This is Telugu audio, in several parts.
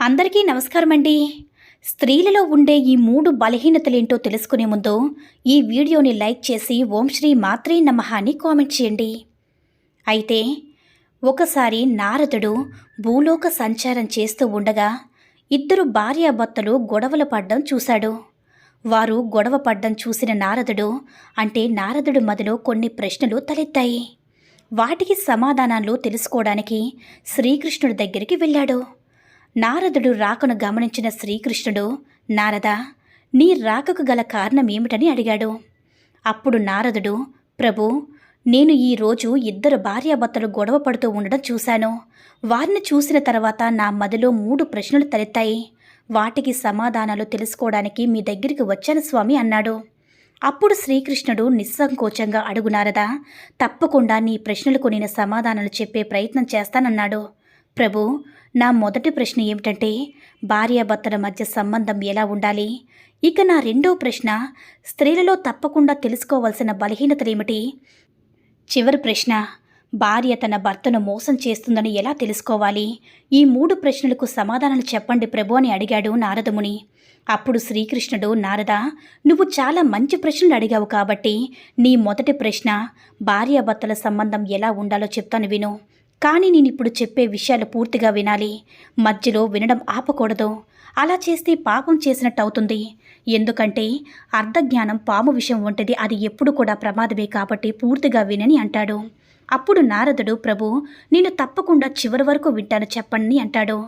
అందరికీ నమస్కారం అండి స్త్రీలలో ఉండే ఈ మూడు బలహీనతలేంటో తెలుసుకునే ముందు ఈ వీడియోని లైక్ చేసి ఓం శ్రీ మాత్రే నమః అని కామెంట్ చేయండి. అయితే ఒకసారి నారదుడు భూలోక సంచారం చేస్తూ ఉండగా ఇద్దరు భార్యాభర్తలు గొడవలు పడ్డం చూశాడు. వారు గొడవ పడ్డం చూసిన నారదుడు అంటే నారదుడు మదిలో కొన్ని ప్రశ్నలు తలెత్తాయి. వాటికి సమాధానాలు తెలుసుకోవడానికి శ్రీకృష్ణుడి దగ్గరికి వెళ్ళాడు. నారదుడు రాకను గమనించిన శ్రీకృష్ణుడు నారద నీ రాకకు గల కారణం ఏమిటని అడిగాడు. అప్పుడు నారదుడు ప్రభు నేను ఈ రోజు ఇద్దరు భార్యాభర్తలు గొడవ పడుతూ ఉండడం చూశాను. వారిని చూసిన తర్వాత నా మదిలో మూడు ప్రశ్నలు తలెత్తాయి. వాటికి సమాధానాలు తెలుసుకోవడానికి మీ దగ్గరికి వచ్చాను స్వామి అన్నాడు. అప్పుడు శ్రీకృష్ణుడు నిస్సంకోచంగా అడుగునారదా తప్పకుండా నీ ప్రశ్నలకు నేను సమాధానాలు చెప్పే ప్రయత్నం చేస్తానన్నాడు. ప్రభు నా మొదటి ప్రశ్న ఏమిటంటే భార్యాభర్తల మధ్య సంబంధం ఎలా ఉండాలి? ఇక నా రెండో ప్రశ్న స్త్రీలలో తప్పకుండా తెలుసుకోవాల్సిన బలహీనతలేమిటి? చివరి ప్రశ్న భార్య తన భర్తను మోసం చేస్తుందని ఎలా తెలుసుకోవాలి? ఈ మూడు ప్రశ్నలకు సమాధానాలు చెప్పండి ప్రభు అని అడిగాడు నారదముని. అప్పుడు శ్రీకృష్ణుడు నారద నువ్వు చాలా మంచి ప్రశ్నలు అడిగావు కాబట్టి నీ మొదటి ప్రశ్న భార్యాభర్తల సంబంధం ఎలా ఉండాలో చెప్తాను విను. కానీ నేను ఇప్పుడు చెప్పే విషయాలు పూర్తిగా వినాలి. మధ్యలో వినడం ఆపకూడదు. అలా చేస్తే పాపం చేసినట్టు అవుతుంది ఎందుకంటే అర్ధజ్ఞానం పాము విషయం వంటిది అది ఎప్పుడు కూడా ప్రమాదమే కాబట్టి పూర్తిగా వినని అంటాడు. అప్పుడు నారదుడు ప్రభు నేను తప్పకుండా చివరి వరకు వింటాను చెప్పండి అంటాడు.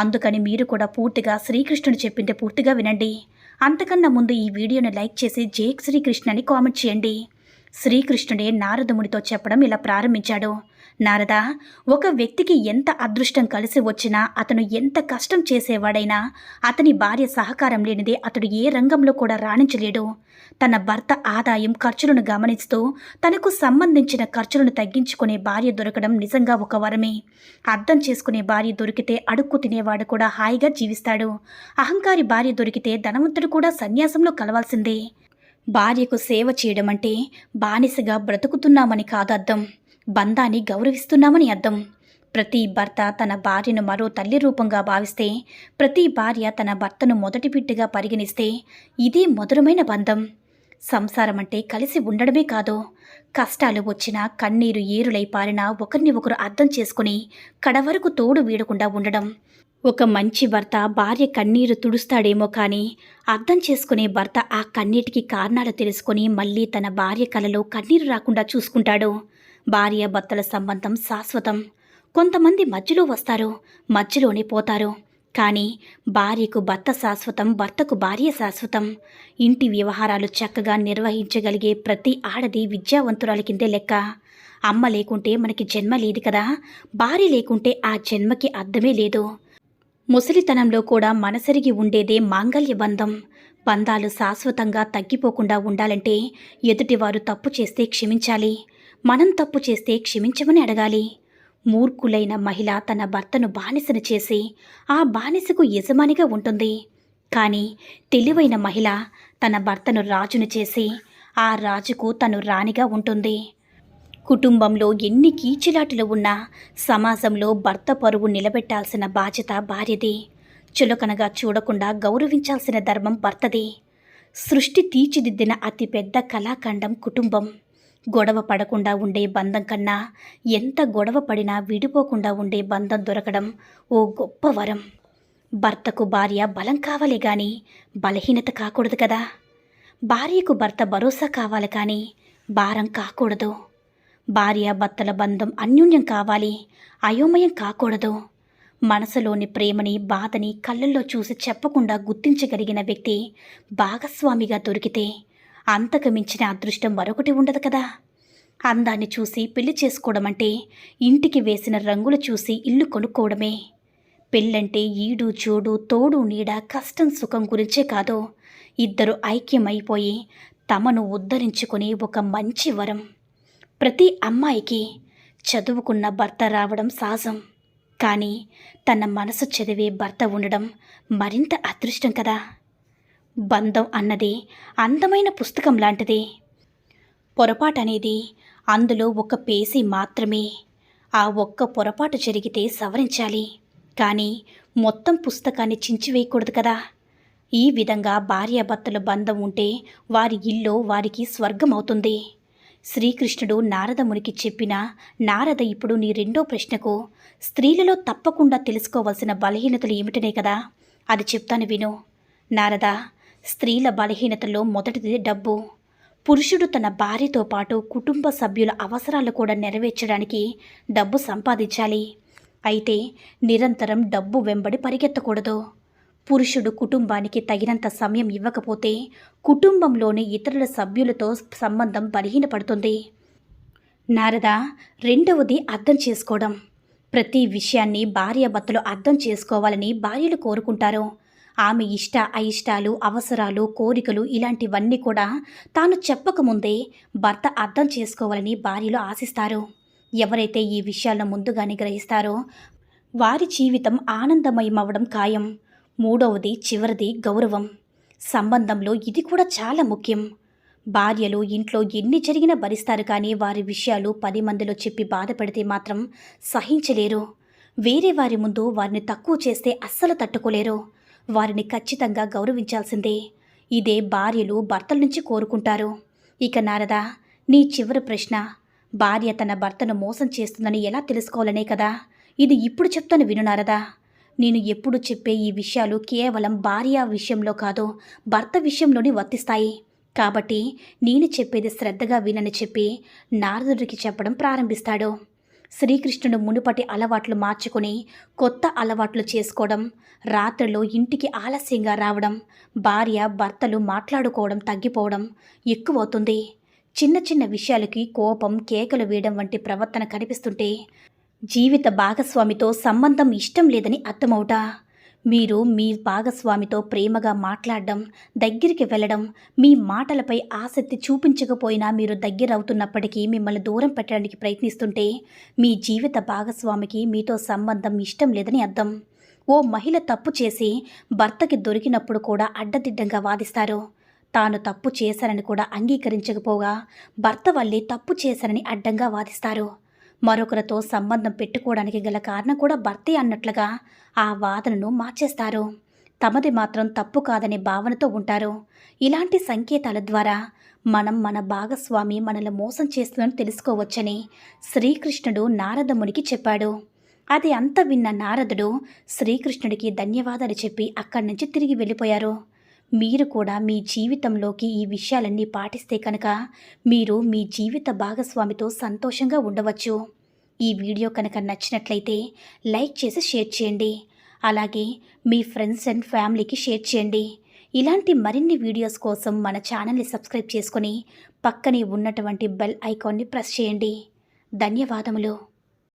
అందుకని మీరు కూడా పూర్తిగా శ్రీకృష్ణుడు చెప్పింది పూర్తిగా వినండి. అంతకన్నా ముందు ఈ వీడియోని లైక్ చేసి జేక్ శ్రీకృష్ణ అని కామెంట్ చేయండి. శ్రీకృష్ణుడే నారదమునితో చెప్పడం ఇలా ప్రారంభించాడు. నారద ఒక వ్యక్తికి ఎంత అదృష్టం కలిసి వచ్చినా అతను ఎంత కష్టం చేసేవాడైనా అతని భార్య సహకారం లేనిదే అతడు ఏ రంగంలో కూడా రాణించలేడు. తన భర్త ఆదాయం ఖర్చులను గమనిస్తూ తనకు సంబంధించిన ఖర్చులను తగ్గించుకునే భార్య దొరకడం నిజంగా ఒక వరమే. అర్థం చేసుకునే భార్య దొరికితే అడుక్కు తినేవాడు కూడా హాయిగా జీవిస్తాడు. అహంకారి భార్య దొరికితే ధనవంతుడు కూడా సన్యాసంలో కలవాల్సిందే. భార్యకు సేవ చేయడం అంటే బానిసగా బ్రతుకుతున్నామని కాదర్థం. బంధాన్ని గౌరవిస్తున్నామని అర్థం. ప్రతి భర్త తన భార్యను మరో తల్లి రూపంగా భావిస్తే ప్రతి భార్య తన భర్తను మొదటి బిడ్డగా పరిగణిస్తే ఇదే మధురమైన బంధం. సంసారం అంటే కలిసి ఉండడమే కాదు. కష్టాలు వచ్చినా కన్నీరు ఏరులై పారినా ఒకరిని ఒకరు అర్థం చేసుకుని కడవరకు తోడు వీడకుండా ఉండడం. ఒక మంచి భర్త భార్య కన్నీరు తుడుస్తాడేమో కానీ అర్థం చేసుకునే భర్త ఆ కన్నీటికి కారణాలు తెలుసుకొని మళ్ళీ తన భార్య కలలో కన్నీరు రాకుండా చూసుకుంటాడు. భార్య భర్తల సంబంధం శాశ్వతం. కొంతమంది మధ్యలో వస్తారు మధ్యలోనే పోతారు. కానీ భార్యకు భర్త శాశ్వతం భర్తకు భార్య శాశ్వతం. ఇంటి వ్యవహారాలు చక్కగా నిర్వహించగలిగే ప్రతి ఆడది విద్యావంతురాల కిందే లెక్క. అమ్మ లేకుంటే మనకి జన్మ లేదు కదా. భార్య లేకుంటే ఆ జన్మకి అర్థమే లేదు. ముసలితనంలో కూడా మనసరిగి ఉండేదే మాంగల్య బంధం. బంధాలు శాశ్వతంగా తగ్గిపోకుండా ఉండాలంటే ఎదుటివారు తప్పు చేస్తే క్షమించాలి మనం తప్పు చేస్తే క్షమించమని అడగాలి. మూర్ఖులైన మహిళ తన భర్తను బానిసను చేసి ఆ బానిసకు యజమానిగా ఉంటుంది. కానీ తెలివైన మహిళ తన భర్తను రాజును చేసి ఆ రాజుకు తను రాణిగా ఉంటుంది. కుటుంబంలో ఎన్ని కీచులాటలు ఉన్నా సమాజంలో భర్త పరువు నిలబెట్టాల్సిన బాధ్యత భార్యది. చులకనగా చూడకుండా గౌరవించాల్సిన ధర్మం భర్తదే సృష్టి తీర్చిదిద్దిన అతిపెద్ద కళాఖండం కుటుంబం. గొడవ పడకుండా ఉండే బంధం కన్నా ఎంత గొడవ పడినా విడిపోకుండా ఉండే బంధం దొరకడం ఓ గొప్ప వరం. భర్తకు భార్య బలం కావాలి కానీ బలహీనత కాకూడదు కదా. భార్యకు భర్త భరోసా కావాలి కానీ భారం కాకూడదు. భార్య భర్తల బంధం అన్యోన్యం కావాలి అయోమయం కాకూడదు. మనసులోని ప్రేమని బాధని కళ్ళల్లో చూసి చెప్పకుండా గుర్తించగలిగిన వ్యక్తి భాగస్వామిగా దొరికితే అంతకు మించిన అదృష్టం మరొకటి ఉండదు కదా. అందాన్ని చూసి పెళ్ళి చేసుకోవడం అంటే ఇంటికి వేసిన రంగులు చూసి ఇల్లు కొనుక్కోవడమే. పెళ్ళంటే ఈడు చూడు తోడు నీడ కష్టం సుఖం గురించే కాదు ఇద్దరు ఐక్యమైపోయి తమను ఉద్ధరించుకుని ఒక మంచి వరం. ప్రతి అమ్మాయికి చదువుకున్న భర్త రావడం సహజం. కానీ తన మనసు చదివే భర్త ఉండడం మరింత అదృష్టం కదా. బంధం అన్నది అందమైన పుస్తకం లాంటిది. పొరపాటు అనేది అందులో ఒక పేజీ మాత్రమే. ఆ ఒక్క పొరపాటు జరిగితే సవరించాలి. కానీ మొత్తం పుస్తకాన్ని చించివేయకూడదు కదా. ఈ విధంగా భార్యాభర్తల బంధం ఉంటే వారి ఇల్లు వారికి స్వర్గం అవుతుంది శ్రీకృష్ణుడు నారదమునికి చెప్పిన నారద ఇప్పుడు నీ రెండో ప్రశ్నకు స్త్రీలలో తప్పకుండా తెలుసుకోవలసిన బలహీనతలు ఏమిటనే కదా? అది చెప్తాను విను. నారద స్త్రీల బలహీనతలో మొదటిది డబ్బు. పురుషుడు తన భార్యతో పాటు కుటుంబ సభ్యుల అవసరాలు కూడా నెరవేర్చడానికి డబ్బు సంపాదించాలి. అయితే నిరంతరం డబ్బు వెంబడి పరిగెత్తకూడదు. పురుషుడు కుటుంబానికి తగినంత సమయం ఇవ్వకపోతే కుటుంబంలోని ఇతరుల సభ్యులతో సంబంధం బలహీనపడుతుంది. నారద రెండవది అర్థం చేసుకోవడం. ప్రతి విషయాన్ని భార్యాభర్తలు అర్థం చేసుకోవాలని భార్యలు కోరుకుంటారు. ఆమె ఇష్ట అయిష్టాలు అవసరాలు కోరికలు ఇలాంటివన్నీ కూడా తాను చెప్పకముందే భర్త అర్థం చేసుకోవాలని భార్యలు ఆశిస్తారు. ఎవరైతే ఈ విషయాలను ముందుగానే గ్రహిస్తారో వారి జీవితం ఆనందమయమవడం ఖాయం. మూడవది చివరిది గౌరవం. సంబంధంలో ఇది కూడా చాలా ముఖ్యం. భార్యలు ఇంట్లో ఎన్ని జరిగినా భరిస్తారు కానీ వారి విషయాలు పది మందిలో చెప్పి బాధపడితే మాత్రం సహించలేరు. వేరే వారి ముందు వారిని తక్కువ చేస్తే అస్సలు తట్టుకోలేరు. వారిని ఖచ్చితంగా గౌరవించాల్సిందే. ఇదే భార్యలు భర్తల నుంచి కోరుకుంటారు. ఇక నారదా నీ చివరి ప్రశ్న. భార్య తన భర్తను మోసం చేస్తుందని ఎలా తెలుసుకోవాలనే కదా? ఇది ఇప్పుడు చెప్తాను విను నారదా. నేను ఎప్పుడు చెప్పే ఈ విషయాలు కేవలం భార్య విషయంలో కాదు భర్త విషయంలోనే వర్తిస్తాయి. కాబట్టి నేను చెప్పేది శ్రద్ధగా వినని చెప్పి నారదుడికి చెప్పడం ప్రారంభిస్తాడు. శ్రీకృష్ణుడు మునుపటి అలవాట్లు మార్చుకుని కొత్త అలవాట్లు చేసుకోవడం రాత్రిలో ఇంటికి ఆలస్యంగా రావడం భార్య భర్తలు మాట్లాడుకోవడం తగ్గిపోవడం ఎక్కువవుతుంది. చిన్న చిన్న విషయాలకి కోపం కేకలు వేయడం వంటి ప్రవర్తన కనిపిస్తుంటే జీవిత భాగస్వామితో సంబంధం ఇష్టం లేదని అర్థమవుట? మీరు మీ భాగస్వామితో ప్రేమగా మాట్లాడడం దగ్గరికి వెళ్ళడం మీ మాటలపై ఆసక్తి చూపించకపోయినా మీరు దగ్గరవుతున్నప్పటికీ మిమ్మల్ని దూరం పెట్టడానికి ప్రయత్నిస్తుంటే మీ జీవిత భాగస్వామికి మీతో సంబంధం ఇష్టం లేదని అర్థం. ఓ మహిళ తప్పు చేసి భర్తకి దొరికినప్పుడు కూడా అడ్డదిడ్డంగా వాదిస్తారు. తాను తప్పు చేశానని కూడా అంగీకరించకపోగా భర్త వల్లే తప్పు చేశానని అడ్డంగా వాదిస్తారు. మరొకరితో సంబంధం పెట్టుకోవడానికి గల కారణం కూడా భర్తే అన్నట్లుగా ఆ వాదనను మార్చేస్తారు. తమది మాత్రం తప్పు కాదనే భావనతో ఉంటారు. ఇలాంటి సంకేతాల ద్వారా మనం మన భాగస్వామి మనల్ని మోసం చేస్తుందని తెలుసుకోవచ్చని శ్రీకృష్ణుడు నారదమునికి చెప్పాడు. అది అంత విన్న నారదుడు శ్రీకృష్ణుడికి ధన్యవాదాలు చెప్పి అక్కడి నుంచి తిరిగి వెళ్ళిపోయారు. మీరు కూడా మీ జీవితంలోకి ఈ విషయాలన్నీ పాటిస్తే కనుక మీరు మీ జీవిత భాగస్వామితో సంతోషంగా ఉండవచ్చు. ఈ వీడియో కనుక నచ్చినట్లయితే లైక్ చేసి షేర్ చేయండి. అలాగే మీ ఫ్రెండ్స్ అండ్ ఫ్యామిలీకి షేర్ చేయండి. ఇలాంటి మరిన్ని వీడియోస్ కోసం మన ఛానల్ని సబ్స్క్రైబ్ చేసుకొని పక్కనే ఉన్నటువంటి బెల్ ఐకాన్ని ప్రెస్ చేయండి. ధన్యవాదములు.